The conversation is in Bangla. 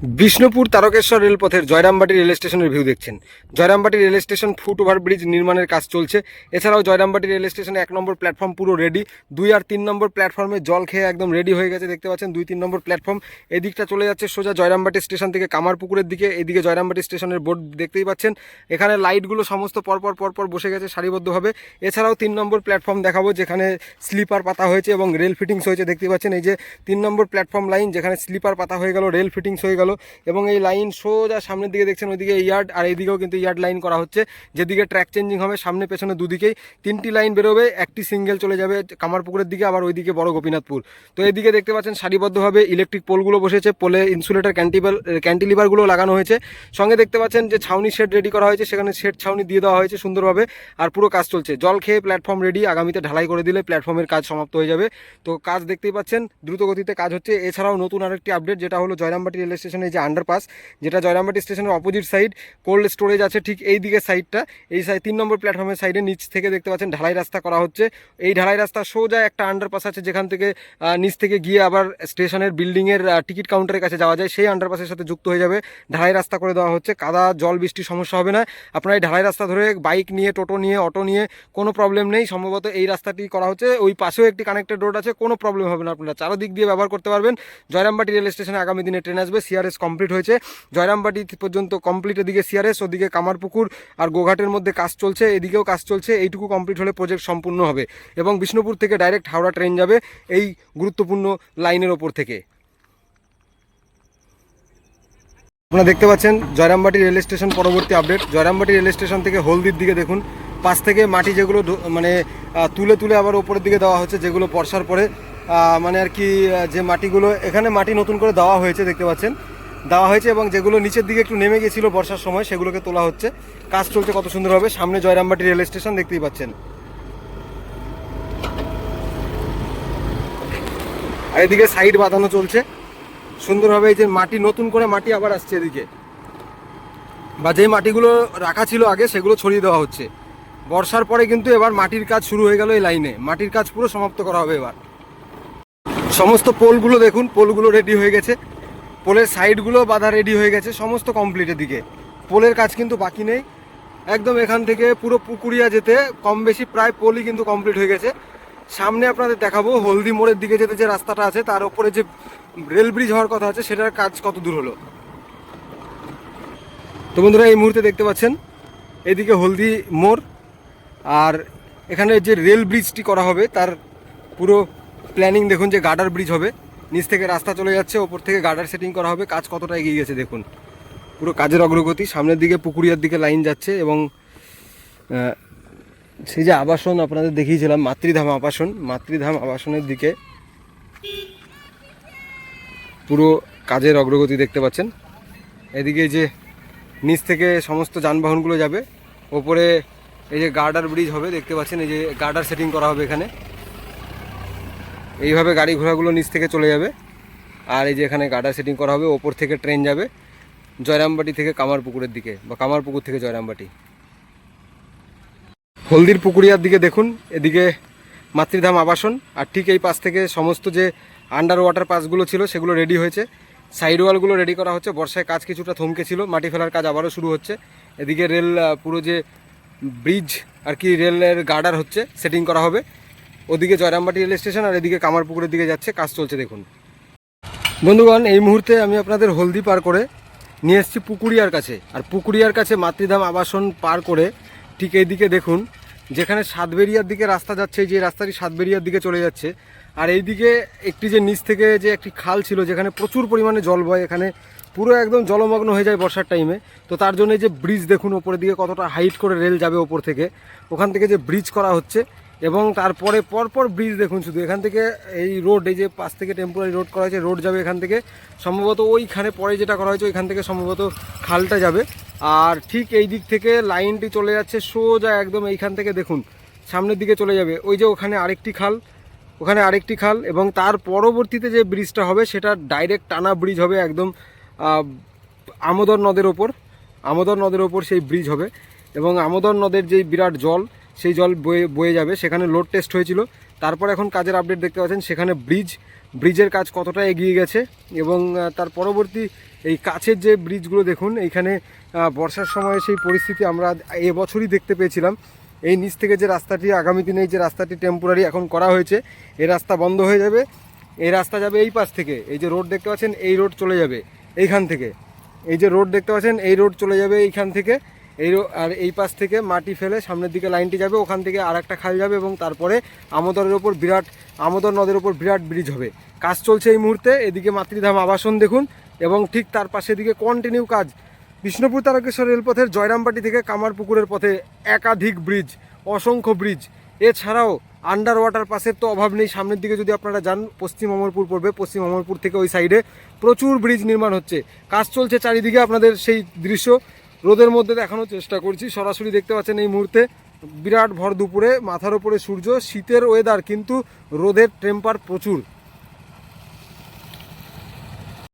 বিষ্ণুপুর তারকেশ্বর রেলপথের জয়রামবাটি রেল স্টেশনের ভিউ দেখছেন। Jayrambati rail station foot overbridge নির্মাণের কাজ চলছে। এছাড়াও জয়রামবাটি রেল স্টেশনে এক নম্বর প্ল্যাটফর্ম পুরো রেডি দুই আর তিন নম্বর প্ল্যাটফর্মে জল খেয়ে একদম রেডি হয়ে গেছে, দেখতে পাচ্ছেন দুই তিন নম্বর প্ল্যাটফর্ম। এদিকটা চলে যাচ্ছে সোজা জয়রামবাটি স্টেশন থেকে কামারপুকুরের দিকে, এদিকে জয়রামবাটি স্টেশনের বোর্ড দেখতেই পাচ্ছেন। এখানে লাইটগুলো সমস্ত পরপর পরপর বসে গেছে সারিবদ্ধভাবে। এছাড়াও তিন নম্বর প্ল্যাটফর্ম দেখাবো, যেখানে স্লিপার পাতা হয়েছে এবং রেল ফিটিংস হয়েছে দেখতেই পাচ্ছেন এই যে তিন নম্বর প্ল্যাটফর্ম লাইন যেখানে স্লিপার পাতা হয়ে গেল রেল ফিটিংস হয়ে গেল। এবং এই লাইন সোজা সামনের দিকে দেখছেন ওইদিকে ইয়ার্ড, আর এইদিকেও কিন্তু ইয়ার্ড লাইন করা হচ্ছে। যেদিকে ট্র্যাক চেঞ্জিং হবে সামনে পেছনে দুদিকেই তিনটি লাইন বেরোবে, একটি সিঙ্গেল চলে যাবে কামারপুকুরের দিকে, আবার ওইদিকে বড় গোপীনাথপুর। তো এদিকে দেখতে পাচ্ছেন সারিবদ্ধভাবে ইলেকট্রিক পোলগুলো বসেছে, পোলে ইনসুলেটার ক্যান্টিবেল ক্যান্টিলিভারগুলো লাগানো হয়েছে। সঙ্গে দেখতে পাচ্ছেন যে ছাউনি শেড রেডি করা হয়েছে, সেখানে শেড ছাউনি দিয়ে দেওয়া হয়েছে সুন্দরভাবে, আর পুরো কাজ চলছে। জল খেয়ে প্ল্যাটফর্ম রেডি আগামীতে ঢালাই করে দিলে প্ল্যাটফর্মের কাজ সমাপ্ত হয়ে যাবে। তো কাজ দেখতেই পাচ্ছেন দ্রুত গতিতে কাজ হচ্ছে। এছাড়াও নতুন আরেকটি আপডেট যেটা হলো জয়রামবাটি রেল স্টেশনের যে আন্ডারপাস যেটা জয়রামবাটি স্টেশনের অপোজিট সাইড কোল্ড স্টোরেজ আছে ঠিক এই দিকের সাইডটা এই সাইড তিন নম্বর প্ল্যাটফর্মের সাইডে নিচ থেকে দেখতে পাচ্ছেন ঢালাই রাস্তা করা হচ্ছে। এই ঢালাই রাস্তা সোজা একটা আন্ডারপাস আছে, যেখান থেকে নিচ থেকে গিয়ে আবার স্টেশনের বিল্ডিংয়ের টিকিট কাউন্টারের কাছে যাওয়া যায়। সেই আন্ডারপাসের সাথে যুক্ত হয়ে যাবে। ঢালাই রাস্তা করে দেওয়া হচ্ছে। কাদা, জল, বৃষ্টি সমস্যা হবে না। আপনারা এই ঢালাই রাস্তা ধরে বাইক নিয়ে, টোটো নিয়ে অটো নিয়ে কোনো প্রবলেম নেই। সম্ভবত এই রাস্তাটি করা হচ্ছে। ওই পাশেও একটি কানেক্টেড রোড আছে। কোনো প্রবলেম হবে না আপনারা। চারদিক দিয়ে ব্যবহার করতে পারবেন। জয়রামবাটি রেল স্টেশনে আগামী দিনে ট্রেন আসবে। সিআরএস কমপ্লিট হয়েছে। জয়রামবাটি পর্যন্ত কমপ্লিট এদিকে সিআরএস, ওদিকে কামারপুকুর আর গোঘাটের মধ্যে কাজ চলছে, এদিকেও কাজ চলছে, এইটুকু কমপ্লিট হলে প্রজেক্ট সম্পূর্ণ হবে। এবং বিষ্ণুপুর থেকে ডাইরেক্ট হাওড়া ট্রেন যাবে এই গুরুত্বপূর্ণ লাইনের ওপর থেকে। আপনারা দেখতে পাচ্ছেন জয়রামবাটি রেল স্টেশন পরবর্তী আপডেট জয়রামবাটি রেল স্টেশন থেকে হলদির দিকে দেখুন, পাশ থেকে মাটি যেগুলো মানে তুলে তুলে আবার ওপরের দিকে দেওয়া হচ্ছে, যেগুলো বর্ষার পরে মানে আর কি যে মাটিগুলো, এখানে মাটি নতুন করে দেওয়া হয়েছে, দেখতে পাচ্ছেন। দেওয়া হয়েছে এবং যেগুলো নিচের দিকে একটু নেমে গেছিল বর্ষার সময়, সেগুলোকে তোলা হচ্ছে। কাজ চলছে কত সুন্দরভাবে সামনে জয়রামবাটি রেল স্টেশন, দেখতেই পাচ্ছেন। আর এদিকে সাইড বাঁধানো চলছে। সুন্দরভাবে এই যে মাটি, নতুন করে মাটি আবার আসছে এদিকে। বা যে মাটিগুলো রাখা ছিল আগে, সেগুলো ছড়িয়ে দেওয়া হচ্ছে। বর্ষার পরে কিন্তু এবার মাটির কাজ শুরু হয়ে গেল এই লাইনে। মাটির কাজ পুরো সমাপ্ত করা হবে এবার। সমস্ত পোলগুলো দেখুন, পোলগুলো রেডি হয়ে গেছে। পোলের সাইডগুলো বাঁধা রেডি হয়ে গেছে, সমস্ত কমপ্লিট দিকে পোলের কাজ কিন্তু বাকি নেই। একদম এখান থেকে পুরো পুকুরিয়া যেতে কম বেশি প্রায় পোলই কিন্তু কমপ্লিট হয়ে গেছে। সামনে আপনাদের দেখাবো, হলদি মোড়ের দিকে যেতে যে রাস্তাটা আছে, তার উপরে যে রেল ব্রিজ হওয়ার কথা আছে, সেটার কাজ কত দূর হলো? তো বন্ধুরা, এই মুহূর্তে দেখতে পাচ্ছেন, এদিকে হলদি মোড়, আর এখানে যে রেল ব্রিজটি করা হবে, তার পুরো প্ল্যানিং দেখুন যে গার্ডার ব্রিজ হবে। নিচ থেকে রাস্তা চলে যাচ্ছে, ওপর থেকে গার্ডার সেটিং করা হবে, কাজ কতটা এগিয়ে গেছে দেখুন। পুরো কাজের অগ্রগতি, সামনের দিকে পুকুরিয়ার দিকে লাইন যাচ্ছে এবং সেই যে আবাসন আপনাদের দেখিয়েছিলাম, মাতৃধাম আবাসন, মাতৃধাম আবাসনের দিকে পুরো কাজের অগ্রগতি দেখতে পাচ্ছেন। এদিকে যে নিচ থেকে সমস্ত যানবাহনগুলো যাবে, ওপরে এই যে গার্ডার ব্রিজ হবে, দেখতে পাচ্ছেন এই যে গার্ডার সেটিং করা হবে এখানে। এইভাবে গাড়ি ঘোড়াগুলো নিচ থেকে চলে যাবে। আর এই যে এখানে গার্ডার সেটিং করা হবে, ওপর থেকে ট্রেন যাবে জয়রামবাটি থেকে কামারপুকুরের দিকে বা কামারপুকুর থেকে জয়রামবাটি। হলদির পুকুরিয়ার দিকে দেখুন, এদিকে মাতৃধাম আবাসন, আর ঠিক এই পাশ থেকে সমস্ত যে আন্ডার ওয়াটার পাসগুলো ছিল সেগুলো রেডি হয়েছে। সাইড ওয়ালগুলো রেডি করা হচ্ছে, বর্ষায় কাজ কিছুটা থমকে ছিল, মাটি ফেলার কাজ আবারও শুরু হচ্ছে। এদিকে রেল পুরো যে ব্রিজ আর কি রেলের গার্ডার হচ্ছে সেটিং করা হবে। ওদিকে জয়রামবাটি রেল স্টেশন আর এদিকে কামারপুকুরের দিকে যাচ্ছে, কাজ চলছে দেখুন। বন্ধুগণ, এই মুহূর্তে আমি আপনাদের হলদি পার করে নিয়ে এসেছি পুকুরিয়ার কাছে। আর পুকুরিয়ার কাছে মাতৃধাম আবাসন পার করে ঠিক এইদিকে দেখুন, যেখানে সাতবেরিয়ার দিকে রাস্তা যাচ্ছে, যে রাস্তাটি সাতবেরিয়ার দিকে চলে যাচ্ছে। আর এইদিকে একটি যে নিচ থেকে যে একটি খাল ছিল, যেখানে প্রচুর পরিমাণে জল বয়, এখানে পুরো একদম জলমগ্ন হয়ে যায় বর্ষার টাইমে তো তার জন্য যে ব্রিজ দেখুন, ওপরের দিকে কতটা হাইট করে রেল যাবে ওপর থেকে, ওখান থেকে যে ব্রিজ করা হচ্ছে এবং তারপরে পরপর ব্রিজ দেখুন শুধু। এখান থেকে এই রোড এই যে পাশ থেকে টেম্পোরারি রোড করা হয়েছে রোড যাবে এখান থেকে। সম্ভবত ওইখানে পরে যেটা করা হয়েছে, ওইখান থেকে সম্ভবত খালটা যাবে। আর ঠিক এই দিক থেকে লাইনটি চলে যাচ্ছে সোজা একদম এইখান থেকে দেখুন। সামনের দিকে চলে যাবে। ওই যে ওখানে আরেকটি খাল, ওখানে আরেকটি খাল এবং তার পরবর্তীতে যে ব্রিজটা হবে, সেটা ডাইরেক্ট টানা ব্রিজ হবে একদম আমোদর নদের ওপর। আমোদর নদের ওপর সেই ব্রিজ হবে এবং আমোদর নদের যেই বিরাট জল সেই জল বয়ে বয়ে যাবে। সেখানে লোড টেস্ট হয়েছিল। তারপর এখন কাজের আপডেট দেখতে পাচ্ছেন, সেখানে ব্রিজ ব্রিজের কাজ কতটা এগিয়ে গেছে এবং তার পরবর্তী এই কাছের যে ব্রিজগুলো দেখুন, এইখানে বর্ষার সময় সেই পরিস্থিতি আমরা এবছরই দেখতে পেয়েছিলাম। এই নিচ থেকে যে রাস্তাটি, আগামী দিনে যে রাস্তাটি টেম্পোরারি এখন করা হয়েছে, এই রাস্তা বন্ধ হয়ে যাবে। এই রাস্তা যাবে এই পাশ থেকে। এই যে রোড দেখতে পাচ্ছেন, এই রোড চলে যাবে এইখান থেকে। এই যে রোড দেখতে পাচ্ছেন, এই রোড চলে যাবে এইখান থেকে। এই আর এই পাশ থেকে মাটি ফেলে সামনের দিকে লাইনটি যাবে, ওখান থেকে আর একটা খাল যাবে এবং তারপরে আমোদরের ওপর বিরাট, আমোদর নদের ওপর বিরাট ব্রিজ হবে। কাজ চলছে এই মুহূর্তে, এদিকে মাতৃধাম আবাসন দেখুন এবং ঠিক তার পাশে দিকে কন্টিনিউ কাজ। বিষ্ণুপুর তারকেশ্বর রেলপথের জয়রামবাটি থেকে কামারপুকুরের পথে একাধিক ব্রিজ, অসংখ্য ব্রিজ। এছাড়াও আন্ডার ওয়াটার পাসের তো অভাব নেই। সামনের দিকে যদি আপনারা যান, পশ্চিম অমরপুর পড়বে, পশ্চিম অমরপুর থেকে ওই সাইডে প্রচুর ব্রিজ নির্মাণ হচ্ছে। কাজ চলছে চারিদিকে আপনাদের সেই দৃশ্য। রোদের মধ্যে দেখানোর চেষ্টা করছি। সরাসরি দেখতে পাচ্ছেন এই মুহূর্তে বিরাট ভর দুপুরে, মাথার ওপরে সূর্য, শীতের ওয়েদার কিন্তু রোদের টেম্পার প্রচুর।